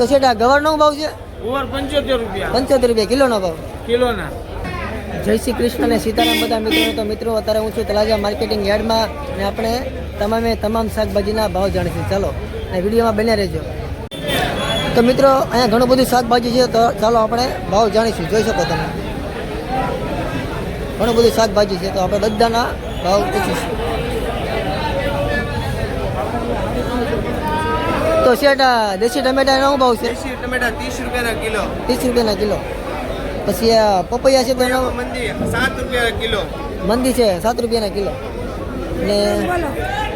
તો શેઠ આ ગવારનો ભાવ છે? ગવાર પંચોતેર રૂપિયા. પંચોતેર રૂપિયા. કિલોનો ભાવ? કિલોના. જય શ્રી કૃષ્ણ અને સીતારામ બધા મિત્રો. તો મિત્રો અત્યારે હું છું તલાજા માર્કેટિંગ યાર્ડમાં અને આપણે તમામે તમામ શાકભાજીના ભાવ જાણીશું. ચાલો અને વિડીયોમાં બને રહેજો. તો મિત્રો અહીંયા ઘણું બધું શાકભાજી છે તો ચાલો આપણે ભાવ જાણીશું. જોઈ શકો તમે. ઘણું બધું શાકભાજી છે તો આપણે બધાના ભાવ પૂછીશું. તો શેઠ દેશી ટમેટાનો શું ભાવ છે? દેશી ટમેટા ત્રીસ રૂપિયાના કિલો. ત્રીસ રૂપિયાના કિલો. પછી આ પપૈયા છે તો એનો મંદી સાત રૂપિયા કિલો. મંદી છે સાત રૂપિયાના કિલો. ને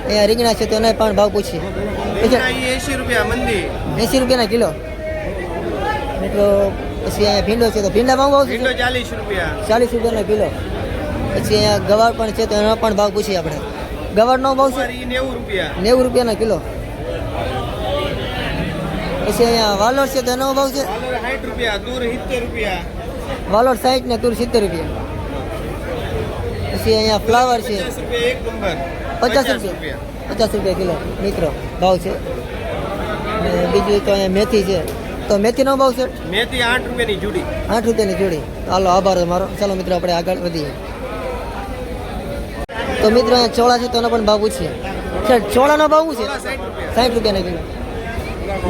અહીંયા રીંગણા છે તો એના પણ ભાવ પૂછીએ. એંશી રૂપિયા મંદી. એંસી રૂપિયાના કિલો. મિત્રો પછી અહીંયા ભીંડો છે તો ભીંડા ભાવ ભાવ ભીંડો ચાલીસ રૂપિયા. ચાલીસ રૂપિયાના કિલો. પછી અહીંયા ગવાર પણ છે તો એનો પણ ભાવ પૂછીએ આપણે. ગવારનો ભાવ છે નેવું રૂપિયા. નેવું રૂપિયાના કિલો. પછી અહીંયા વાલોર છે તો એનો ભાવ છે? વાલોર સાઠ રૂપિયા દૂર સિત્તેર રૂપિયા. વાલોર સાઠ ને તુર સિત્તેર રૂપિયા. પછી અહીંયા ફ્લાવર છે. પચાસ રૂપિયા પચાસ રૂપિયા. કિલો. મિત્રો ભાવ છે. બીજું તો અહીંયા મેથી છે. તો મેથીનો ભાવ છે? મેથી આઠ રૂપિયાની જોડી. આઠ રૂપિયાની જોડી. હાલો આભાર તમારો ચાલો મિત્રો આપણે આગળ વધીએ. તો મિત્રો અહીંયા ચોળા છે તો એનો પણ ભાવ પૂછીએ. છે ચોળાનો ભાવ શું છે? સાઠ રૂપિયાના કિલો.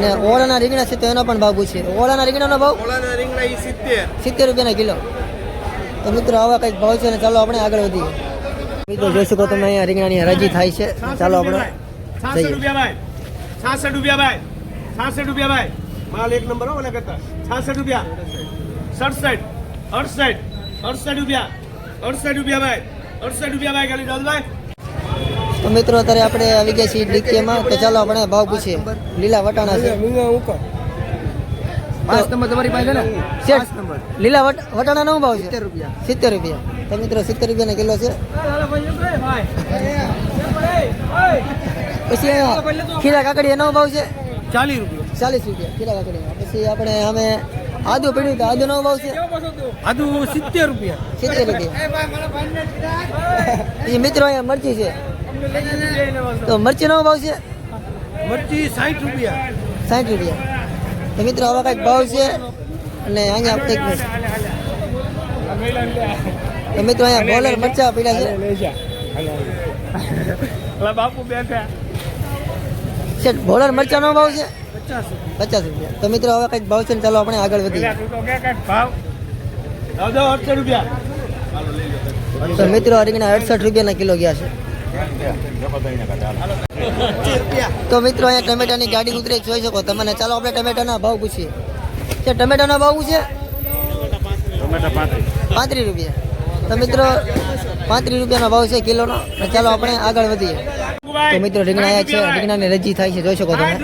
ને ઓળાના રીંગણા છે તો એનો પણ ભાવ પૂછીએ. ઓળાના રીંગણાનો ભાવ? ઓલાના રીંગણા એ સિત્તેર. સિત્તેર રૂપિયાના કિલો. તો મિત્રો આવા કંઈક ભાવ છે ને ચાલો આપણે આગળ વધીએ. મિત્રો જોઈ શકો તમે અહીંયા રીંગણાની હરાજી થાય છે. ચાલો આપણે છાસઠ રૂપિયા ભાઈ. છાસઠ રૂપિયા ભાઈ. છાસઠ રૂપિયા ભાઈ. માલ એક નંબર હો કરતા. છાસઠ રૂપિયા. સડસઠ. અડસઠ. અડસઠ રૂપિયા. અડસઠ રૂપિયા ભાઈ. અડસઠ રૂપિયા ભાઈ. ખાલી દાદભાઈ તો મિત્રો અત્યારે આપણે આવી ગયા છીએ ડીકેમાં. તો ચાલો આપણે ભાવ પૂછીએ. લીલા વટાણા છે. પાંચ નંબર તમારી પાસે ને? લીલા ભાવ છે? સિત્તેર રૂપિયા. તો મિત્રો સિત્તેર રૂપિયાના કિલો છે. પછી ખીરા કાકડી એનો ભાવ છે? ચાલીસ રૂપિયા. ચાલીસ રૂપિયા ખીરા કાકડી પછી આપણે અમે આદુ પડ્યું તો આદુનો ભાવ છે? આદુ સિત્તેર રૂપિયા. સિત્તેર રૂપિયા. મિત્રો અહીંયા મરચી છે. તો મરચીનો ભાવ છે? મરચી સાઠ રૂપિયા. સાઠ રૂપિયા. તો મિત્રો આવા કંઈક ભાવ છે? અને અહીંયા કંઈક તો મિત્રો અહીંયા બોલર મરચા પીડા છે. બાપુ બેઠા. છે બોલર મરચાનો ભાવ છે? પચાસ રૂપિયા. તો મિત્રો હવે કંઈક ભાવ છે ચાલો આપણે આગળ વધીએ. ભાવ? અડસઠ રૂપિયા. તો મિત્રો રીંગણા અડસઠ રૂપિયાના કિલો ગયા છે. તો મિત્રો, અહીંયા ટમેટાની ગાડી ઉતરે, જોઈ શકો. તમને ચાલો આપણે ટમેટાના ભાવ પૂછીએ. કે ટમેટાનો ભાવ છે પાંત્રીસ રૂપિયા. તો મિત્રો, પાંત્રીસ રૂપિયાનો ભાવ છે કિલોનો. ચાલો આપણે આગળ વધીએ. તો મિત્રો, રીંગણા આવ્યા છે. રીંગણાની રજી થાય છે, જોઈ શકો તમે.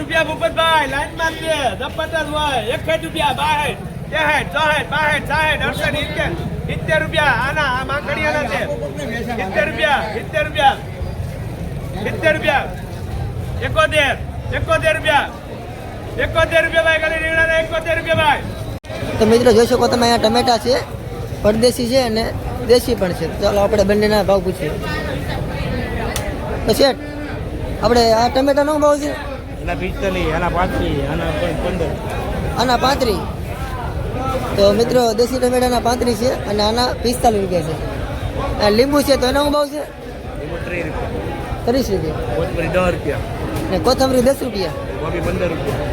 રૂપિયા. સિત્તેર રૂપિયા. એકોતેર એકોતેર રૂપિયા. એકોતેર રૂપિયા ભાઈ ખાલી રીંગણાના એકોતેર રૂપિયા ભાઈ. તો મિત્રો જોઈ શકો તમે અહીંયા ટમેટા છે પરદેશી છે અને દેશી પણ છે. ચાલો આપણે બંનેના ભાવ પૂછીએ. તો શેઠ આપણે આ ટમેટાનો ભાવ છે? એના પિસ્તાલીસ એના પાંત્રીસ એના પંદર. આના પાંત્રીસ. તો મિત્રો દેશી ટમેટાના પાંત્રીસ છે અને આના પિસ્તાલીસ રૂપિયા છે. આ લીંબુ છે તો એનો શું ભાવ છે? ત્રીસ રૂપિયા રૂપિયા કોથમરી દસ રૂપિયા. ને કોથમરી દસ રૂપિયા. કોબી પંદર રૂપિયા.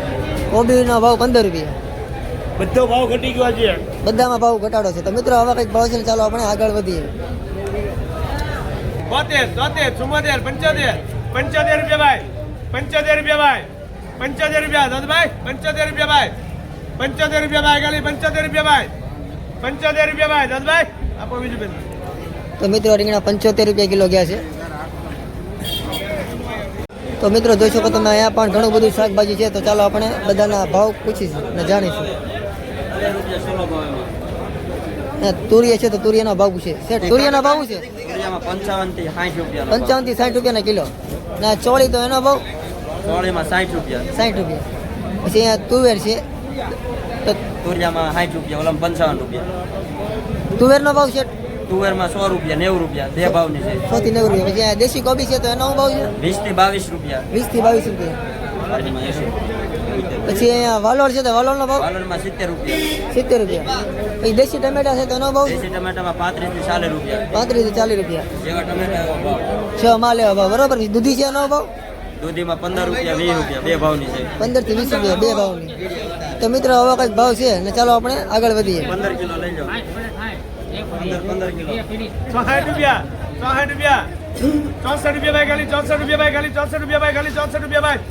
કોબીનો ભાવ પંદર રૂપિયા. બધો ભાવ ઘટી ગયો છે બધામાં ભાવ ઘટાડો છે. તો મિત્રો હવે કંઈક ભાવ છે ચાલો આપણે આગળ વધીએ. બોતેર તોતેર ચુમ્મોતેર પંચોતેર. પંચોતેર રૂપિયા ભાઈ. પંચોતેર રૂપિયા ભાઈ. પંચોતેર રૂપિયા દાદભાઈ પંચોતેર રૂપિયા ભાઈ. પંચોતેર રૂપિયા ભાઈ ખાલી પંચોતેર રૂપિયા ભાઈ. પંચોતેર રૂપિયા ભાઈ દાદભાઈ આપો બીજું તો મિત્રો રીંગણા પંચોતેર રૂપિયા કિલો ગયા છે. તો મિત્રો જોઈ શકો તમે અહીંયા પણ ઘણું બધું શાકભાજી છે. તો ચાલો આપણે બધાના ભાવ પૂછીશું અને જાણીશું. ને તુરિયા છે તો તુરિયાનો ભાવ પૂછે. શેઠ તુરિયાનો ભાવ છે સાઠ પંચાવનથી સાઠ રૂપિયાના કિલો. ને ચોળી તો એનો ભાવ? ચોળીમાં સાઠ રૂપિયા. સાઠ રૂપિયા. પછી અહીંયા તુવેર છે. તો તુરિયામાં સાઠ રૂપિયા ઓલા પંચાવન રૂપિયા. તુવેરનો ભાવ છે તુવેરમાં સો રૂપિયા નેવું રૂપિયા બે ભાવની છે. સો થી નેવું રૂપિયા. પછી અહીંયા દેશી કોબી છે તો એનો શું ભાવ છે? વીસથી બાવીસ રૂપિયા. વીસથી બાવીસ રૂપિયા. એમાં એંશી. પછી અહીંયા વાલોળ છે તો વાલોળનો ભાવ? વાલોરમાં સિત્તેર રૂપિયા. સિત્તેર રૂપિયા. પછી દેશી ટમેટા છે તો એનો ભાવ? દેશી ટમેટામાં પાંત્રીસથી ચાલીસ રૂપિયા. પાંત્રીસથી ચાલીસ રૂપિયા. જેવા ટમેટા એવા ભાવ. છ માલ એવા ભાવ. બરોબર? પછી દૂધી છે એનો ભાવ? દૂધીમાં પંદર રૂપિયા વીસ રૂપિયા બે ભાવની છે. પંદરથી વીસ રૂપિયા બે ભાવની. તો મિત્રો હવે કંઈક ભાવ છે ને ચાલો આપણે આગળ વધીએ. પંદર કિલો લઈ જાઓ પંદર પંદર કિલો ચોસઠ રૂપિયા ચોસઠ રૂપિયા ચોસઠ રૂપિયા ભાઈ ખાલી ચોસઠ રૂપિયા ભાઈ ખાલી ચોસઠ રૂપિયા ભાઈ ખાલી ચોસઠ રૂપિયા ભાઈ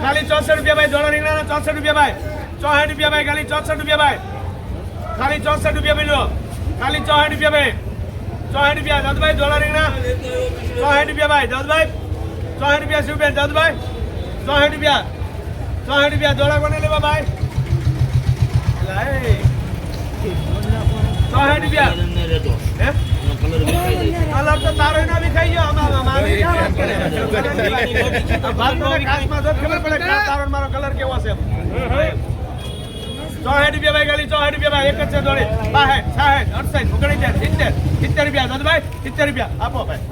ખાલી ચોસઠ રૂપિયા ભાઈ ધોળા રીંગણાના ચોસઠ રૂપિયા ભાઈ ચોસઠ રૂપિયા ભાઈ ખાલી ચોસઠ રૂપિયા ભાઈ ખાલી ચોસઠ રૂપિયા ભાઈ ખાલી ચોસઠ રૂપિયા ભાઈ ચોસઠ રૂપિયા દસભાઈ જોડા રીંગણા ચોસઠ રૂપિયા ભાઈ દસભાઈ ચોસઠ રૂપિયા શું બેન દસભાઈ ચોસઠ રૂપિયા ચોસઠ રૂપિયા જોડા કોને લેવા ભાઈ રૂપિયા. કલર કેવો છે. ચોસઠ રૂપિયા ભાઈ ગાલી ચોસઠ રૂપિયા ભાઈ. એક જ છે દોડી બાસઠ સાઠ અડસઠ ઓગણીસ સિત્તેર. સિત્તેર રૂપિયા દાદાભાઈ સિત્તેર રૂપિયા. આપો ભાઈ.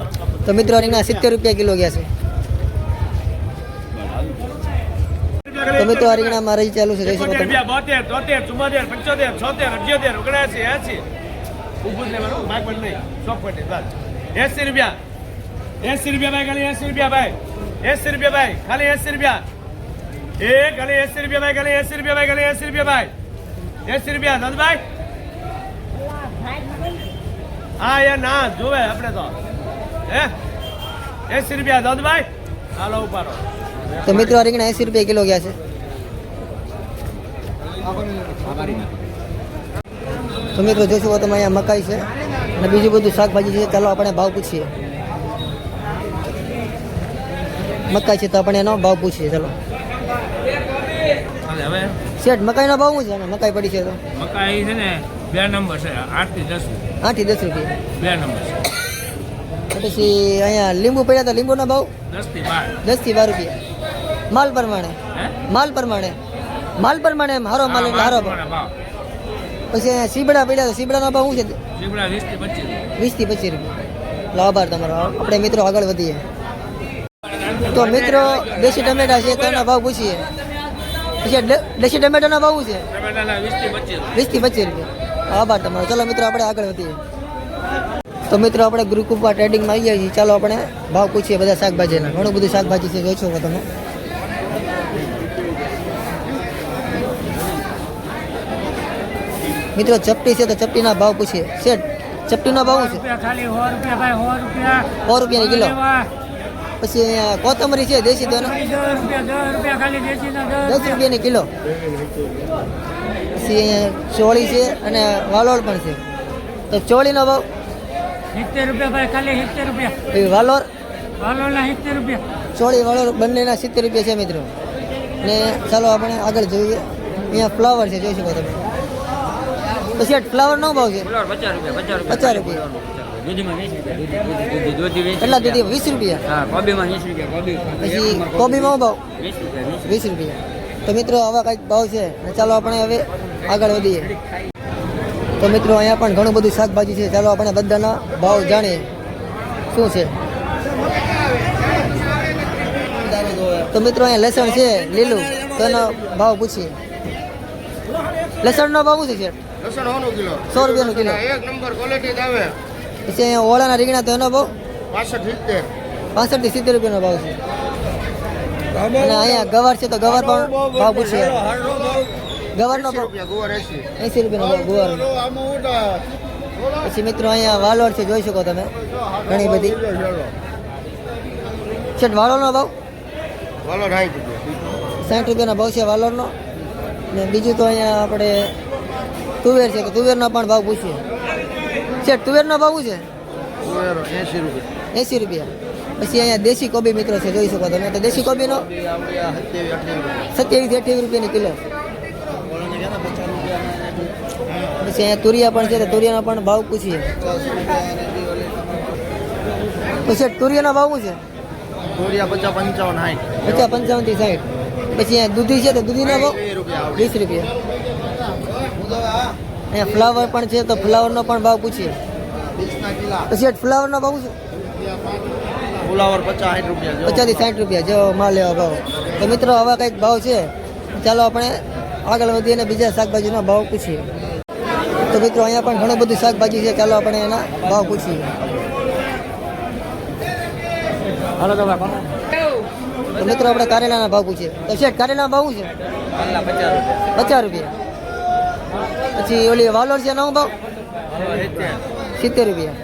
તો મિત્રો રીંગણા સિત્તેર રૂપિયા કિલો ગયા છે. તો મિત્રો મારે ચાલુ છે શકો તમે બોતેર તોતેર ચુમ્મોતેર પંચોતેર છોતેર અઠ્યોતેર ઓગણસી એસી. ઉભું લેવાનું ભાગ પણ નહીં. ચોપટી બસ એસી રૂપિયા. એસી રૂપિયા ભાઈ ખાલી એસી રૂપિયા ભાઈ. એસી રૂપિયા ભાઈ ખાલી એસી રૂપિયા. એ ખાલી એસી રૂપિયા ભાઈ ખાલી એસી રૂપિયા ભાઈ ખાલી એસી રૂપિયા ભાઈ. એસી રૂપિયા નંદભાઈ? હા એ ના જોવે આપણે તો. હે? એસી રૂપિયા દંદભાઈ હાલો ઉપાડો તો મિત્રો રીંગણા એસી રૂપિયા કિલો ગયા છે. તો મિત્રો જોશું તમે અહીંયા મકાઈ છે અને બીજું બધું શાકભાજી છે. ચાલો આપણે ભાવ પૂછીએ. મકાઈ છે તો આપણે એનો ભાવ પૂછીએ. ચાલો. શેઠ મકાઈનો ભાવ શું છે? અને મકાઈ પડી છે તો? મકાઈ છે ને બે નંબર છે આઠથી દસ આઠથી દસ રૂપિયા. બે નંબર છે. પછી અહીંયા લીંબુ પડ્યા તો લીંબુનો ભાવ? દસથી બાર. દસથી બાર રૂપિયા. માલ પ્રમાણે. માલ પ્રમાણે. માલ પ્રમાણે એમ હારો માલ એટલે હારો ભાવ. પછી સીબડા પડ્યા સીબડાનો ભાવ શું છે? વીસથી પચીસ. રૂપિયા. લો આભાર તમારો આપણે મિત્રો આગળ વધીએ. તો મિત્રો દેશી ટમેટા છે તેના ભાવ પૂછીએ. પછી દેશી ટમેટાના ભાવ શું છે? વીસથી પચીસ. રૂપિયા. આભાર તમારો. ચલો મિત્રો આપણે આગળ વધીએ. તો મિત્રો આપણે ગ્રુપમાં ટ્રેડિંગમાં આવી ગયા છીએ. ચાલો આપણે ભાવ પૂછીએ બધા શાકભાજીના. ઘણું બધું શાકભાજી છે જોઈ શકો તમે. મિત્રો ચપટી છે તો ચપટીના ભાવ પૂછીએ. શેઠ ચપટીનો ભાવ શું છે? ખાલી સો રૂપિયા ભાઈ સો રૂપિયા. સો રૂપિયાની કિલો. પછી કોથમરી છે દેશી તો દસ રૂપિયાની કિલો. પછી ચોળી છે અને વાલોળ પણ છે. તો ચોળીનો ભાવ? સિત્તેર રૂપિયા ભાઈ ખાલી સિત્તેર રૂપિયા. વાલોર વાલોના સિત્તેર રૂપિયા. ચોળી વાલોર બંનેના સિત્તેર રૂપિયા છે મિત્રો. ને ચાલો આપણે આગળ જોઈએ. અહીંયા ફ્લાવર છે જોઈ શકો તમે. પછી ફ્લાવર ફ્લાવરનો ભાવ છે પચાસ રૂપિયા. પચાસ રૂપિયા. દૂધી વીસ રૂપિયા. પછી કોબીમાં ભાવ? વીસ રૂપિયા તો મિત્રો આવા કંઈક ભાવ છે. ને ચાલો આપણે હવે આગળ વધીએ. તો મિત્રો અહીંયા પણ ઘણું બધું શાકભાજી છે. ચાલો આપણે બધાના ભાવ જાણીએ. શું છે? તો મિત્રો અહીંયા લસણ છે લીલું. તો એનો ભાવ પૂછીએ. લસણનો ભાવ શું છે? લસણ કિલો. સો રૂપિયાનો કિલો. એક નંબર ક્વોલિટી જ આવે. પછી અહીંયા ઓળાના રીંગણા તો એનો ભાવ? પાસઠ સિત્તેર. પાસઠથી સિત્તેર રૂપિયાનો ભાવ છે. અને અહીંયા ગવાર છે તો ગવાર પણ ભાવ પૂછે ગવારનો ભાવ? રૂપિયા ગુવાર એસી. રૂપિયાનો ભાવ ગુવારનો. પછી મિત્રો અહીંયા વાલોડ છે જોઈ શકો તમે. ઘણી બધી. છે વાલોડનો ભાવ? વાલોડ સાઠ રૂપિયાનો ભાવ છે વાલોડનો ને બીજું તો અહીંયા આપણે તુવેર છે કે તુવેરનો પણ ભાવ પૂછીએ. છે તુવેરનો ભાવ શું છે? એસી રૂપિયા. એસી રૂપિયા. પછી અહીંયા દેશી કોબી મિત્રો છે જોઈ શકો તમે. તો દેશી કોબીનો? સત્યાવીસ અઠ્યાવીસ રૂપિયાની કિલો. પછી અહીંયા તુરિયા પણ છે તો તુરિયાનો પણ ભાવ પૂછીએ. પછી તુરિયાનો ભાવ શું છે? પચાસ પંચાવન સાઠ. પચાસ પંચાવનથી સાઠ. પછી અહીંયા દૂધી છે તો દૂધીનો ભાવ? વીસ રૂપિયા. અહીંયા ફ્લાવર પણ છે તો ફ્લાવરનો પણ ભાવ પૂછીએ. પછી ફ્લાવરનો ભાવ શું? ફ્લાવર પચાસ રૂપિયા જો પચાસથી સાઠ રૂપિયા જેવો માલ લેવા ભાવ. તો મિત્રો આવા કંઈક ભાવ છે. ચાલો આપણે આગળ વધીએ અને બીજા શાકભાજીનો ભાવ પૂછીએ. તો મિત્રો અહીંયા પણ ઘણું બધું શાકભાજી છે. ચાલો આપણે એના ભાવ પૂછીએ. હાલો તો તો મિત્રો આપણે કારેલાના ભાવ પૂછીએ. તો શેઠ કારેલાના ભાવ શું છે? પચાસ રૂપિયા. પછી ઓલી વાલોર છે નવો ભાવ સિત્તેર રૂપિયા.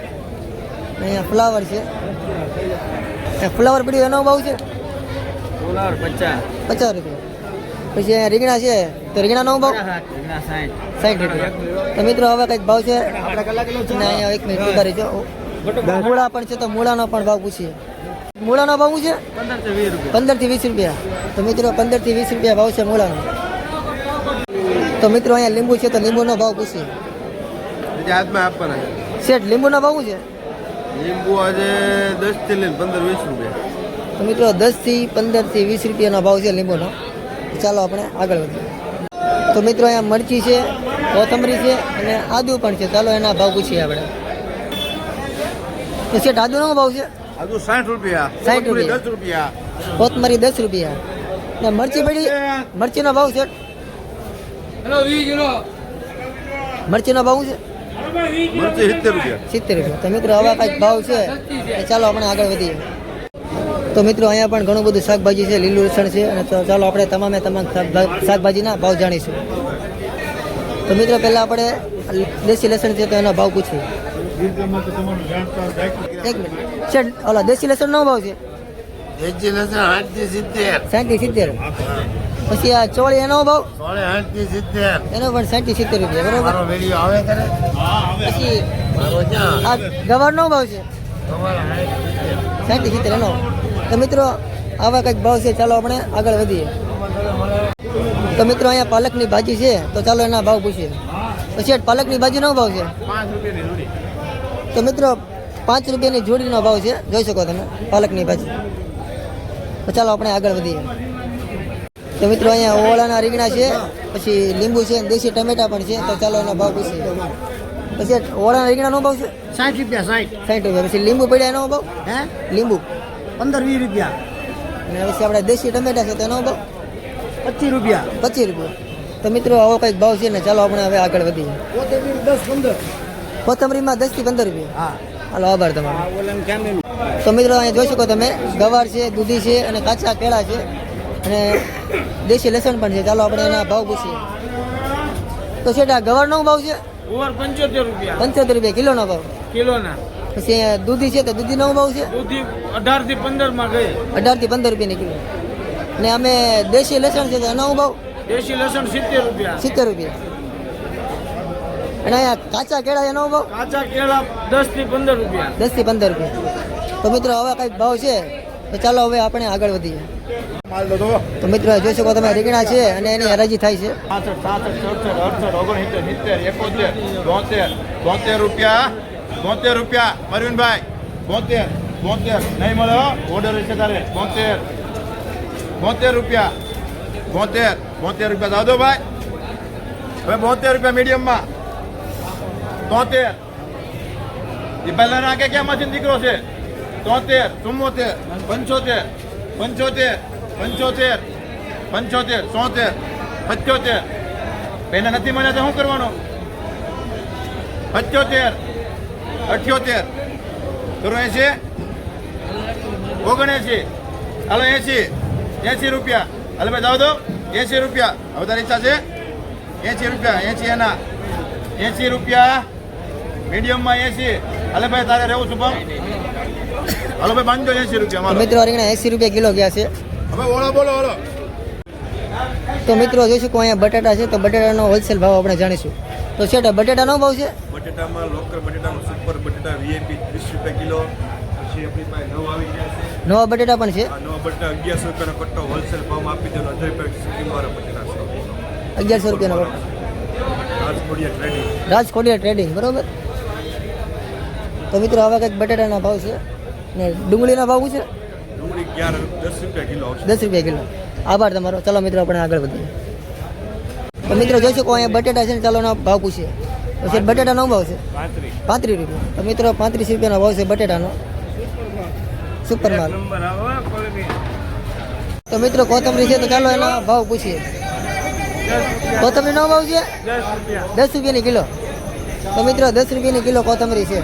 અહીંયા ફ્લાવર છે. ફ્લાવર પડી એનો ભાવ છે? પચાસ. રૂપિયા. પછી અહીંયા રીંગણા છે. તો રીંગણાનો ભાવ? સાઈઠ સાઠ. રૂપિયા. તો મિત્રો હવે કંઈક ભાવ છે? અને અહીંયા એક મિનિટ ઊભા રહેજો. મૂળા પણ છે તો મૂળાનો પણ ભાવ પૂછીએ. મૂળાનો ભાવ શું છે? પંદરથી વીસ રૂપિયા. તો મિત્રો પંદરથી વીસ રૂપિયા ભાવ છે મૂળાનો. તો મિત્રો અહીંયા લીંબુ છે તો લીંબુનો ભાવ પૂછીએ. હાથમાં આપવાના શેઠ લીંબુનો ભાવ છે? લીંબુ આજે દસથી લઈને પંદર વીસ રૂપિયા. તો મિત્રો દસથી પંદરથી વીસ રૂપિયાનો ભાવ છે લીંબુનો. ચાલો આપણે આગળ વધીએ. તો મિત્રો અહીંયા મરચી છે કોથમરી છે અને આદુ પણ છે. ચાલો એના ભાવ પૂછીએ આપણે. તો શેઠ આદુનો ભાવ છે? આદુ સાઠ રૂપિયા 60 રૂપિયા. દસ રૂપિયા. કોથમરી દસ રૂપિયા. ને મરચી પડી? મરચીનો ભાવ છે મરચીનો ભાવ છે? મરચી સિત્તેર રૂપિયા. સિત્તેર રૂપિયા. તો મિત્રો આવા કાંઈક ભાવ છે એ ચાલો આપણે આગળ વધીએ. તો મિત્રો અહીંયા પણ ઘણું બધું શાકભાજી છે લીલું લસણ છે અને તો ચાલો આપણે તમામે તમામ શાકભા- શાકભાજીના ભાવ જાણીશું. તો મિત્રો પહેલાં આપણે દેશી લસણ છે તો એનો ભાવ પૂછીએ. એક મિનિટ. ઓલા દેશી લસણનો ભાવ છે? વેચી લસણ આઠથી સિત્તેર. પછી આ ચોળી એનો ભાવ? સોળે આઠથી સિત્તેર. એનો પણ સાઠથી સિત્તેર રૂપિયા બરોબર? મારો વીડિયો આવે કરે પછી આ ગવારનો ભાવ છે? સાઠથી સિત્તેર એનો. તો મિત્રો આવા કંઈક ભાવ છે ચાલો આપણે આગળ વધીએ. તો મિત્રો અહીંયા પાલકની ભાજી છે તો ચાલો એના ભાવ પૂછીએ. પછી પાલકની ભાજીનો ભાવ છે? પાંચ રૂપિયાની જોડી. તો મિત્રો પાંચ રૂપિયાની જોડીનો ભાવ છે જોઈ શકો તમે પાલકની ભાજી. તો ચાલો આપણે આગળ વધીએ. તો મિત્રો અહીંયા ઓળાના રીંગણા છે પછી લીંબુ છે દેશી ટમેટા પણ છે તો ચાલો એના ભાવ પૂછીએ. પછી ઓળાના રીંગણાનો ભાવ છે? સાઠ રૂપિયા સાઠ. સાઠ રૂપિયા. પછી લીંબુ પડ્યા એનો ભાવ? હે? લીંબુ. પંદર વીસ રૂપિયા. અને પછી આપણે દેશી ટમેટા છે તો એનો ભાવ? પચીસ રૂપિયા. પચીસ રૂપિયા. તો મિત્રો આવો કંઈક ભાવ છે ને ચાલો આપણે હવે આગળ વધીએ. કોથમીર દસ પંદર. કોથમરીમાં દસથી પંદર રૂપિયા. હા. હાલો આભાર તમારો. તો મિત્રો અહીંયા જોઈ શકો તમે ગવાર છે દૂધી છે અને કાચા કેળા છે અને દેશી લસણ પણ છે. ચાલો આપણે એના ભાવ પૂછીએ. તો આ ગવારનો ભાવ છે? પંચોતેર રૂપિયા. પંચોતેર રૂપિયા કિલોનો ભાવ. કિલોના. પછી દૂધી છે તો દૂધીનો ભાવ છે? દૂધી અઢારથી પંદરમાં ગઈ. અઢારથી પંદર રૂપિયાની કિલો ને અમે દેશી લસણ છે તો એનો ભાવ? દેશી લસણ સિત્તેર રૂપિયા. સિત્તેર રૂપિયા. અને અહીંયા કાચા કેળા એનો ભાવ? કાચા કેળા દસથી પંદર રૂપિયા. દસથી પંદર રૂપિયા. તો મિત્રો હવે કંઈક ભાવ છે તો ચાલો હવે આપણે આગળ વધીએ. તો મિત્રો જોઈ શકો તમે રીંગણા છે અને એની હરાજી થાય છે. બોતેર રૂપિયા બોતેર રૂપિયા મરવીનભાઈ બોતેર બોતેર. નહીં મળે હો. ઓર્ડર છે તારે. બોતેર બોતેર રૂપિયા બોતેર બોતેર રૂપિયા દાદો ભાઈ. હવે બોતેર રૂપિયા મીડિયમમાં. તોતેર એ પહેલા નાખે ક્યાં મશીન દીકરો છે? તોતેર, ચુમ્મોતેર, પંચોતેર પંચોતેર પંચોતેર પંચોતેર સોતેર પંચોતેર. પહેલા નથી મળ્યા તો શું કરવાનું? પંચોતેર, અઠ્યોતેર. ધોરણ એસી ઓગણએસી હાલો એસી એસી રૂપિયા. હાલો, ભાઈ, જાવ દો. એસી રૂપિયા. હવે તારી ઈચ્છા છે? એસી રૂપિયા એસી એના. એસી રૂપિયા. મીડિયમમાં એસી હાલે, ભાઈ, તારે રહેવું શુભમ હાલો ભાઈ પાંચસો એસી રૂપિયા તો મિત્રો આ રીંગણા એંસી રૂપિયા કિલો ગયા છે. હવે ઓળો બોલો ઓળો. તો મિત્રો જોઈશું કે અહીંયા બટાટા છે તો બટાટાનો હોલસેલ ભાવ આપણે જાણીશું. તો છે બટાટાનો ભાવ છે? બટાટામાં લોકલ બટાટાનો સુપર બટેટા વીઆઈપી ત્રીસ રૂપિયા કિલો. પછી આપણી પાસે નવ આવી ગયા છે. નવા બટાટા પણ છે? નવા બટેટા અગિયારસો રૂપિયાનો કટ્ટો હોલસેલ ભાવમાં આપી દેવાનો હજાર રૂપિયા સ્કીમવાળા બટેટા છે. અગિયારસો રૂપિયાનો રાજકોડિયા ટ્રેડિંગ રાજકોડિયા ટ્રેડિંગ બરોબર? તો મિત્રો આવા કંઈક બટાટાના ભાવ છે. ને ડુંગળીનો ભાવ શું છે? ડુંગળી અગિયાર દસ રૂપિયા કિલો આવશે. દસ રૂપિયા કિલો. આભાર તમારો. ચાલો મિત્રો આપણે આગળ વધીએ. તો મિત્રો જોઈ શકો અહીંયા બટાટા છે ને ચાલો ભાવ પૂછીએ પછી બટેટાનો ભાવ છે? પાંત્રીસ. રૂપિયા. તો મિત્રો પાંત્રીસ રૂપિયાનો ભાવ છે બટેટાનો. સુપર માલ. તો મિત્રો કોથમરી છે તો ચાલો એનો ભાવ પૂછીએ. કોથમરી નો ભાવ છે? દસ રૂપિયા. દસ રૂપિયાની કિલો. તો મિત્રો દસ રૂપિયાની કિલો કોથમરી છે.